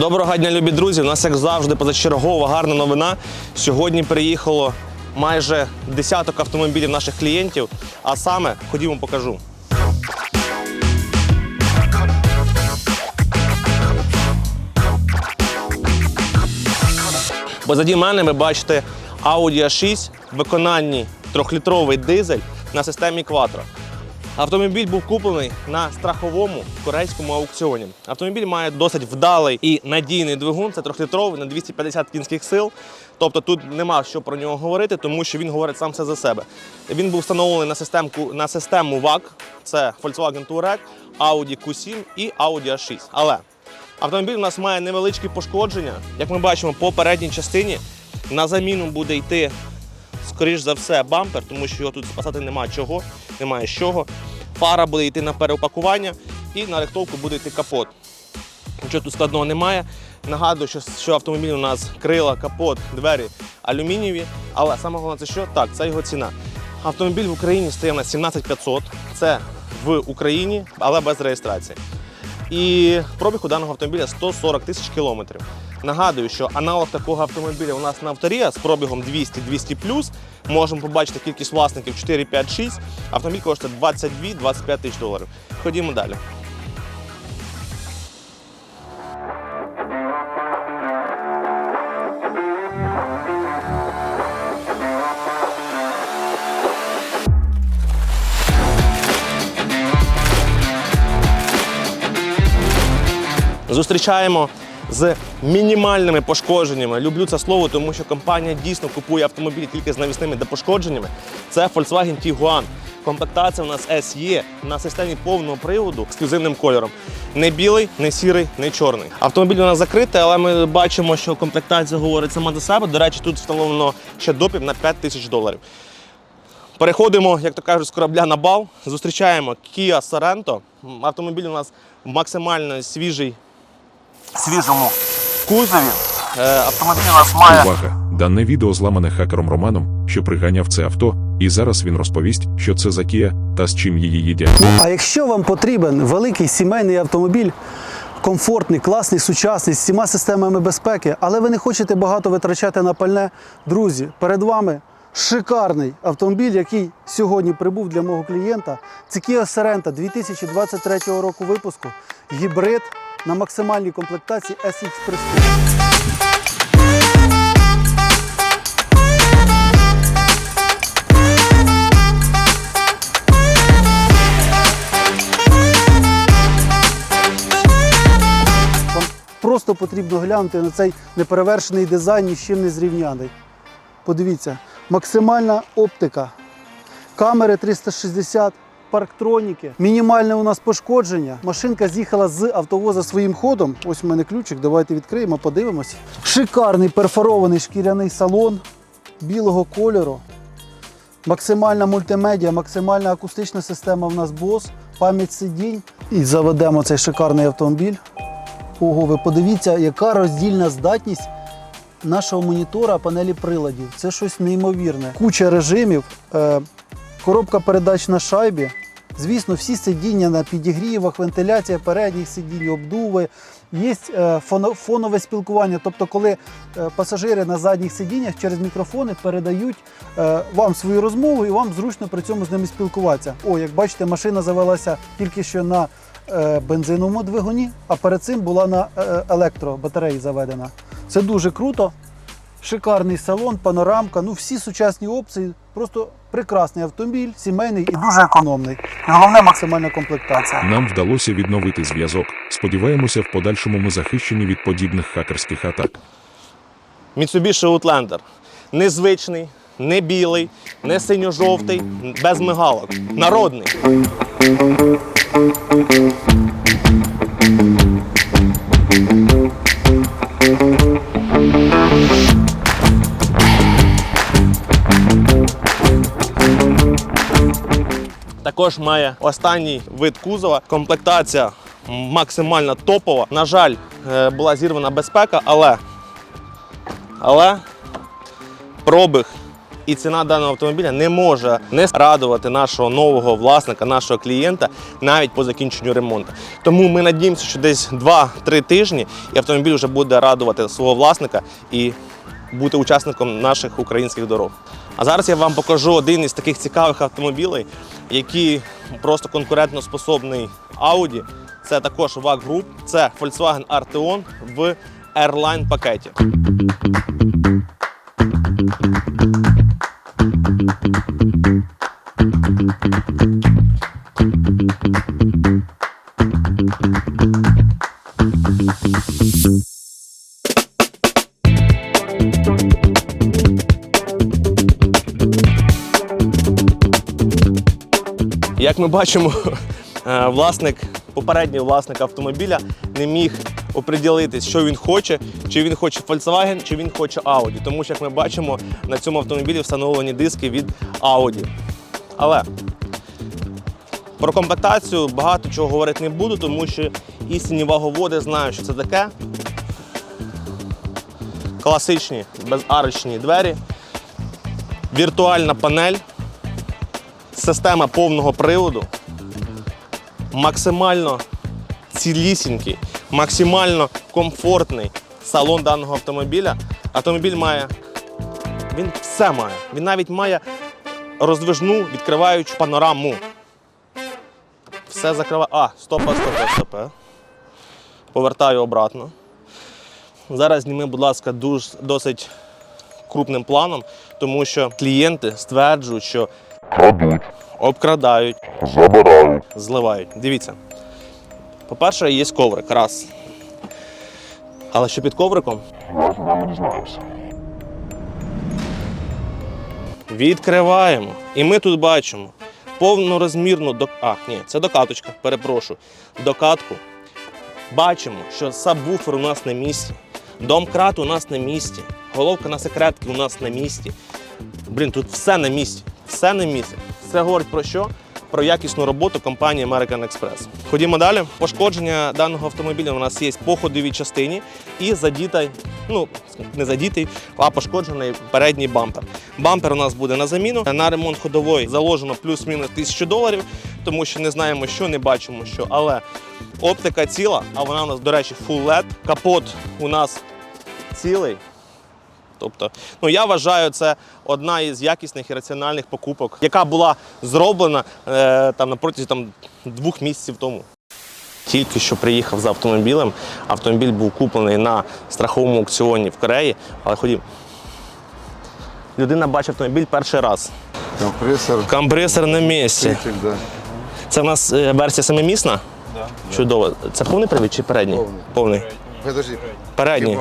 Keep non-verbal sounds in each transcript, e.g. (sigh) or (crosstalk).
Доброго дня, любі друзі. У нас, як завжди, позачергова гарна новина. Сьогодні приїхало майже десяток автомобілів наших клієнтів. А саме, ходімо, покажу. Позаді мене ви бачите Audi A6 в виконанні трьохлітровий дизель на системі Quattro. Автомобіль був куплений на страховому корейському аукціоні. Автомобіль має досить вдалий і надійний двигун. Це трьохлітровий на 250 кінських сил. Тобто тут нема що про нього говорити, тому що він говорить сам все за себе. Він був встановлений на системку на систему VAC. Це Volkswagen Touareg, Audi Q7 і Audi A6. Але автомобіль у нас має невеличкі пошкодження. Як ми бачимо, по передній частині на заміну буде йти скоріш за все, бампер, тому що його тут спасати нема чого, немає з чого. Фара буде йти на переупакування і на рихтовку буде йти капот. Нічого тут складного немає. Нагадую, що, що автомобіль у нас крила, капот, двері алюмінієві. Але саме головне, це що? Так, це його ціна. Автомобіль в Україні стоїть на 17500. Це в Україні, але без реєстрації. І пробіг у даного автомобіля 140 тисяч кілометрів. Нагадую, що аналог такого автомобіля у нас на авторія з пробігом 200-200 Можемо побачити кількість власників 4, 5, 6. Автомобіль коштує 22-25 тисяч доларів. Ходімо далі. Зустрічаємо з мінімальними пошкодженнями. Люблю це слово, тому що компанія дійсно купує автомобілі тільки з навісними пошкодженнями. Це Volkswagen Tiguan. Комплектація у нас SE на системі повного приводу ексклюзивним кольором. Не білий, не сірий, не чорний. Автомобіль у нас закритий, але ми бачимо, що комплектація говорить сама до себе. До речі, тут встановлено ще допів на 5 тисяч доларів. Переходимо, як то кажуть, з корабля на бал. Зустрічаємо Kia Sorento. Автомобіль у нас максимально свіжий, свіжому кузові. Е, Автомобіль у нас має Увага! Дане відео зламане хакером Романом, що приганяв це авто, і зараз він розповість, що це за Kia та з чим її їдять. А якщо вам потрібен великий сімейний автомобіль, комфортний, класний, сучасний, з всіма системами безпеки, але ви не хочете багато витрачати на пальне, друзі, перед вами шикарний автомобіль, який сьогодні прибув для мого клієнта. Це Kia Sorento 2023 року випуску. Гібрид на максимальній комплектації SX Prestige. Вам просто потрібно глянути на цей неперевершений дизайн, ні з чим не зрівняний. Подивіться, максимальна оптика, камери 360, парктроніки, мінімальне у нас пошкодження. Машинка з'їхала з автовоза своїм ходом. Ось у мене ключик, давайте відкриємо, подивимось. Шикарний перфорований шкіряний салон білого кольору. Максимальна мультимедіа, максимальна акустична система в нас BOSE, пам'ять сидінь. І заведемо цей шикарний автомобіль. Ого, ви подивіться, яка роздільна здатність нашого монітора панелі приладів. Це щось неймовірне. Куча режимів, е, коробка передач на шайбі. Звісно, всі сидіння на підігрівах, вентиляція передніх сидінь, обдуви. Є е, фонове спілкування, тобто, коли е, пасажири на задніх сидіннях через мікрофони передають е, вам свою розмову і вам зручно при цьому з ними спілкуватися. О, як бачите, машина завелася тільки що на бензиновому двигуні, а перед цим була на електробатареї заведена. Це дуже круто. Шикарний салон, панорамка, ну всі сучасні опції. Просто прекрасний автомобіль, сімейний і дуже економний. І головне максимальна комплектація. Нам вдалося відновити зв'язок. Сподіваємося, в подальшому ми захищені від подібних хакерських атак. Mitsubishi Outlander. Незвичний, не білий, не синьо-жовтий, без мигалок. Народний. Також має останній вид кузова. Комплектація максимально топова. На жаль, е, була зірвана безпека, але але пробіг І ціна даного автомобіля не може не радувати нашого нового власника, нашого клієнта навіть по закінченню ремонту. Тому ми надіємося, що десь 2-3 тижні і автомобіль вже буде радувати свого власника і бути учасником наших українських дорог. А зараз я вам покажу один із таких цікавих автомобілей, який просто конкурентно способний Audi. Це також VAG Group, це Volkswagen Arteon в Airline пакеті. Бачимо, (laughs) е, власник, попередній власник автомобіля не міг оприділитись, що він хоче, чи він хоче Volkswagen, чи він хоче Audi. Тому що, як ми бачимо, на цьому автомобілі встановлені диски від Audi. Але про комплектацію багато чого говорити не буду, тому що істинні ваговоди знають, що це таке. Класичні безарочні двері, віртуальна панель, система повного приводу, максимально цілісінький, максимально комфортний салон даного автомобіля. Автомобіль має, він все має. Він навіть має роздвижну відкриваючу панораму. Все закриває. А, стопа, стопа, стопа. Повертаю обратно. Зараз зніми, будь ласка, дуже, досить крупним планом, тому що клієнти стверджують, що крадуть, обкрадають, забирають. зливають. Дивіться. По-перше, є коврик, раз. Але що під ковриком? Зараз з нами дізнаємося. Відкриваємо. І ми тут бачимо повнорозмірну док... А, ні, це докаточка, перепрошую. Докатку. Бачимо, що сабвуфер у нас на місці, домкрат у нас на місці, головка на секретки у нас на місці. Блін, тут все на місці. Все на місці. Це говорить про що? Про якісну роботу компанії American Express. Ходімо далі. Пошкодження даного автомобіля у нас є по ходовій частині і задітий, ну не задітий, а пошкоджений передній бампер. Бампер у нас буде на заміну. На ремонт ходової заложено плюс-мінус тисячу доларів, тому що не знаємо, що не бачимо, що. Але оптика ціла, а вона у нас, до речі, full LED. Капот у нас цілий. Тобто, ну я вважаю, це одна із якісних і раціональних покупок, яка була зроблена е, там на протязі там, двох місяців тому. Тільки що приїхав з автомобілем. Автомобіль був куплений на страховому аукціоні в Кореї. Але ходім. Людина бачить автомобіль перший раз. Компрессор. Компресор на місці. Да. Це в нас е, версія семимісна? Да. Чудово. Це повний привід чи передній? Повний. Повний. Подожди. Передній.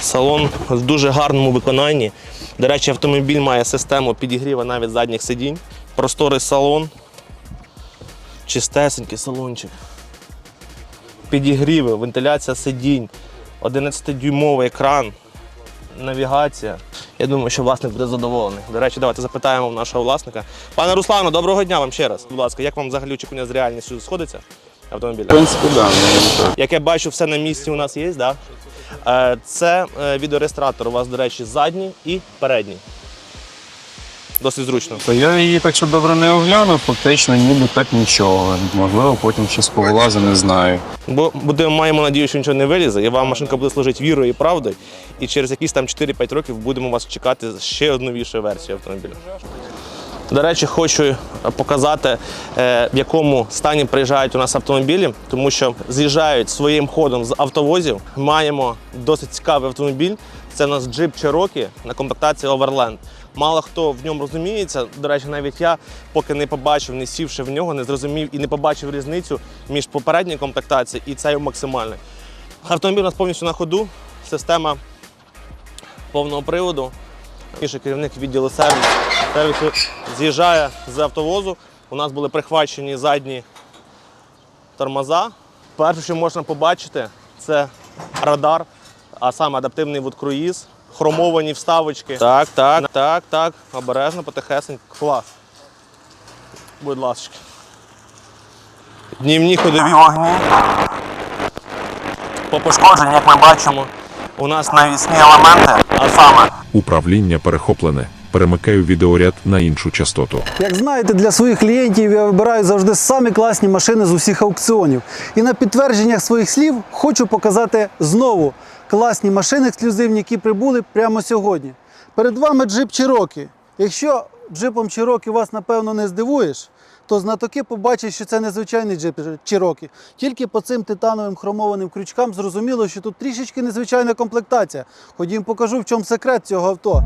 Салон в дуже гарному виконанні. До речі, автомобіль має систему підігріву навіть задніх сидінь. Просторий салон. Чистесенький салончик. Підігріви, вентиляція сидінь, 11-дюймовий екран, навігація. Я думаю, що власник буде задоволений. До речі, давайте запитаємо в нашого власника. Пане Руслану, доброго дня вам ще раз. Будь ласка, як вам взагалі очікування з реальністю сходиться автомобіля? В принципе, да. ну, Як я бачу, все на місці у нас є, да? Е, Це е, відеореєстратор у вас, до речі, задній і передній. Досить зручно. То я її так що добре не оглянув, фактично ніби так нічого. Можливо, потім щось повилазить, не знаю. Бо будемо, маємо надію, що нічого не вилізе, і вам машинка буде служити вірою і правдою. І через якісь там 4-5 років будемо вас чекати ще одну новішу версію автомобіля. До речі, хочу показати, е, в якому стані приїжджають у нас автомобілі, тому що з'їжджають своїм ходом з автовозів. Маємо досить цікавий автомобіль. Це у нас джип Cherokee на комплектації Overland. Мало хто в ньому розуміється. До речі, навіть я, поки не побачив, не сівши в нього, не зрозумів і не побачив різницю між попередньою комплектацією і цією максимальною. Автомобіль у нас повністю на ходу, система повного приводу. Інший керівник відділу сервісу, сервісу з'їжджає з автовозу. У нас були прихвачені задні тормоза. Перше, що можна побачити, це радар, а саме адаптивний водкруїз, хромовані вставочки. Так, так, так, так. Обережно, потихесенько. Клас. Будь ласка. Днівні ходові вогні. По пошкодженню, як ми бачимо, у нас навісні елементи, а саме Управління перехоплене. Перемикаю відеоряд на іншу частоту. Як знаєте, для своїх клієнтів я вибираю завжди самі класні машини з усіх аукціонів. І на підтвердженнях своїх слів хочу показати знову класні машини ексклюзивні, які прибули прямо сьогодні. Перед вами джип Чирокі. Якщо джипом Чирокі вас напевно не здивуєш, то знатоки побачать, що це незвичайний джип Cherokee. Тільки по цим титановим хромованим крючкам зрозуміло, що тут трішечки незвичайна комплектація. Ходім покажу, в чому секрет цього авто.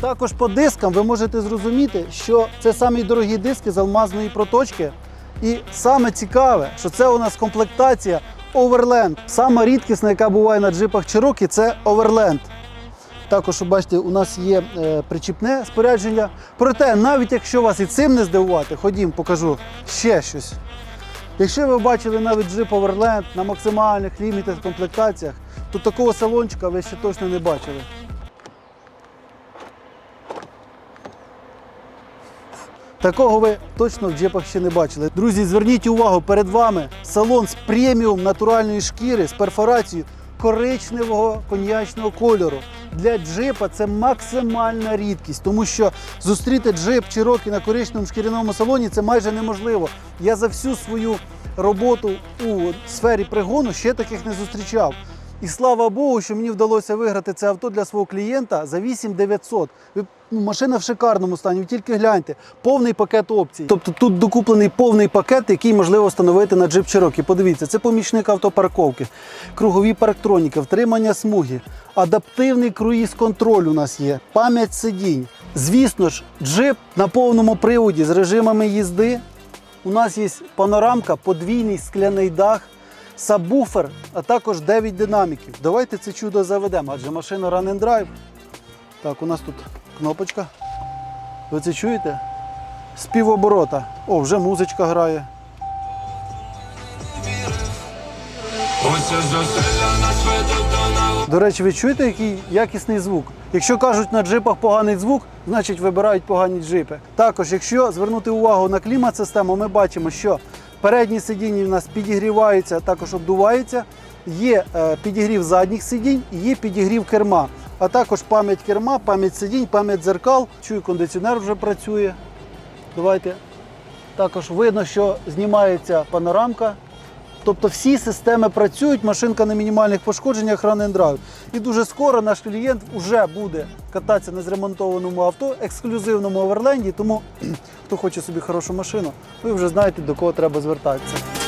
Також по дискам ви можете зрозуміти, що це самі дорогі диски з алмазної проточки. І саме цікаве, що це у нас комплектація Overland. Сама рідкісна, яка буває на джипах Cherokee, це Overland. Також, бачите, у нас є е, причіпне спорядження. Проте, навіть якщо вас і цим не здивувати, ходім, покажу ще щось. Якщо ви бачили навіть джип Overland на максимальних лімітах комплектаціях, то такого салончика ви ще точно не бачили. Такого ви точно в джипах ще не бачили. Друзі, зверніть увагу, перед вами салон з преміум натуральної шкіри з перфорацією коричневого коньячного кольору. Для джипа це максимальна рідкість, тому що зустріти джип Cherokee на коричневому шкіряному салоні це майже неможливо. Я за всю свою роботу у сфері пригону ще таких не зустрічав. І слава Богу, що мені вдалося виграти це авто для свого клієнта за 8900. Ви, ну, машина в шикарному стані, ви тільки гляньте, повний пакет опцій. Тобто тут докуплений повний пакет, який можливо встановити на джип Cherokee. Подивіться, це помічник автопарковки, кругові парктроніки, втримання смуги, адаптивний круїз-контроль у нас є, пам'ять сидінь. Звісно ж, джип на повному приводі з режимами їзди. У нас є панорамка, подвійний скляний дах, сабвуфер, а також 9 динаміків. Давайте це чудо заведемо, адже машина Run and Drive. Так, у нас тут кнопочка. Ви це чуєте? З. О, вже музичка грає. До речі, ви чуєте, який якісний звук? Якщо кажуть на джипах поганий звук, значить вибирають погані джипи. Також, якщо звернути увагу на клімат-систему, ми бачимо, що передні сидіння в нас підігріваються, також обдуваються. Є е, підігрів задніх сидінь і є підігрів керма. А також пам'ять керма, пам'ять сидінь, пам'ять дзеркал. Чую, кондиціонер вже працює. Давайте. Також видно, що знімається панорамка. Тобто всі системи працюють, машинка на мінімальних пошкодженнях Run and Drive. І дуже скоро наш клієнт вже буде кататися на зремонтованому авто, ексклюзивному оверленді. Тому (clears throat) хто хоче собі хорошу машину, ви вже знаєте, до кого треба звертатися.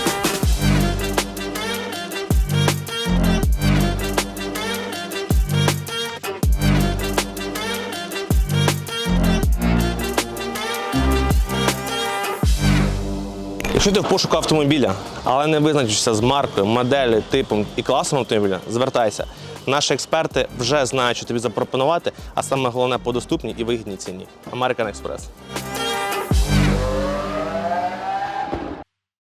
Якщо ти в пошуку автомобіля, але не визначишся з маркою, моделлю, типом і класом автомобіля, звертайся. Наші експерти вже знають, що тобі запропонувати, а саме головне по доступній і вигідній ціні. American Express.